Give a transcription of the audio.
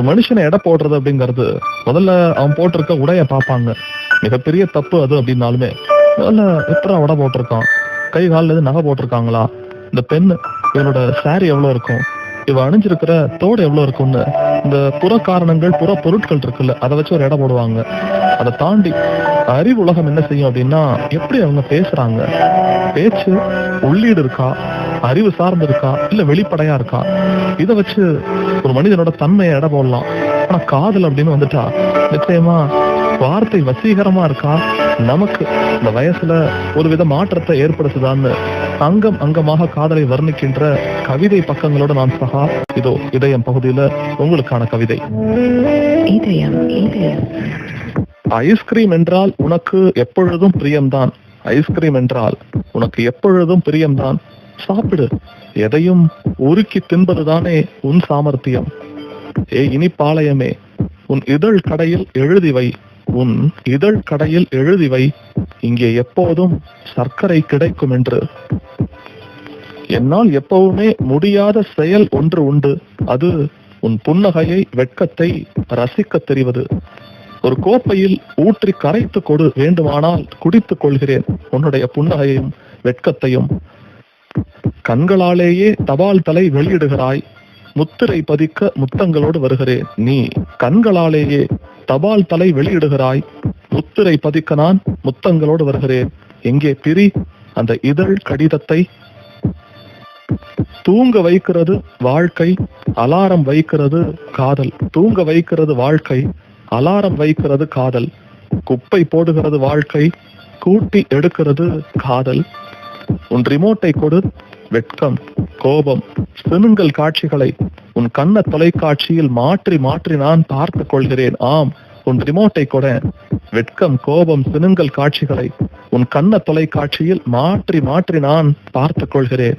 ஒரு மனுஷனை எடை போடுறது அப்படிங்கிறது முதல்ல அவன் போட்டிருக்க உடைய பார்ப்பாங்க. மிகப்பெரிய தப்பு அது அப்படின்னாலுமே முதல்ல எப்படா உடை போட்டிருக்கான்? கை காலில் எதுவும் நகை போட்டிருக்காங்களா? இந்த பெண் இவனோட சாரி எவ்வளவு இருக்கும்? இவ அணிஞ்சிருக்கிற தோடு எவ்வளவு இருக்கும்னு இந்த புற காரணங்கள் புற பொருட்கள் இருக்குல்ல அதை வச்சு ஒரு எடை போடுவாங்க. அதை தாண்டி அறிவு உலகம் என்ன செய்யும் அப்படின்னா எப்படி அவங்க பேசுறாங்க? பேச்சு உள்ளீடு இருக்கா? அறிவு சார்ந்து இருக்கா? இல்ல வெளிப்படையா இருக்கா? இதை வச்சு ஒரு மனிதனோட தன்மையை எடை போடலாம். ஆனா காதல் அப்படின்னு வந்துட்டா நிச்சயமா வார்த்தை வசீகரமா இருக்கா? நமக்கு இந்த வயசுல ஒரு வித மாற்றத்தை ஏற்படுத்துதான்னு அங்கம் அங்கமாக காதலை வர்ணிக்கின்ற கவிதை பக்கங்களோட நான் சகா இதோ இதயம் பகுதியில உங்களுக்கான கவிதை. இதயம் இதயம். ஐஸ்கிரீம் என்றால் உனக்கு எப்பொழுதும் பிரியம்தான். ஐஸ்கிரீம் என்றால் உனக்கு எப்பொழுதும் பிரியம்தான். சாப்பிடு. எதையும் உருக்கி தின்பதுதானே உன் சாமர்த்தியம். ஏ இனிப்பாளையமே உன் இதழ் கடையில் எழுதி வை. உன் இதழ் கடையில் எழுதி வை. இங்கே எப்போதும் சர்க்கரை கிடைக்கும் என்று. என்னால் எப்பவுமே முடியாத செயல் ஒன்று உண்டு. அது உன் புன்னகையை வெட்கத்தை ரசிக்க தெரிவது. ஒரு கோப்பையில் ஊற்றி கரைத்து கொடு வேண்டுமானால் குடித்துக் கொள்கிறேன். உன்னுடைய புன்னகையும் வெட்கத்தையும். கண்களாலேயே தபால் தலை வெளியிடுகிறாய். முத்திரை பதிக்க முத்தங்களோடு வருகிறேன். நீ கண்களாலேயே தபால் தலை வெளியிடுகிறாய். முத்திரை பதிக்க நான் முத்தங்களோடு வருகிறேன். எங்கே பிரி அந்த இதழ் கடிதத்தை? தூங்க வைக்கிறது வாழ்க்கை அலாரம் வைக்கிறது காதல். தூங்க வைக்கிறது வாழ்க்கை அலாரம் வைக்கிறது காதல். குப்பை போடுகிறது வாழ்க்கை கூட்டி எடுக்கிறது காதல். உன் ரிமோட்டை கொடு வெட்கம் கோபம் சினுங்கல் காட்சிகளை. உன் கண்ண தொலைக்காட்சியில் மாற்றி மாற்றி நான் பார்த்து கொள்கிறேன். ஆம் உன் ரிமோட்டை கொட. வெட்கம் கோபம் சினுங்கல் காட்சிகளை. உன் கண்ண தொலைக்காட்சியில் மாற்றி மாற்றி நான் பார்த்து கொள்கிறேன்.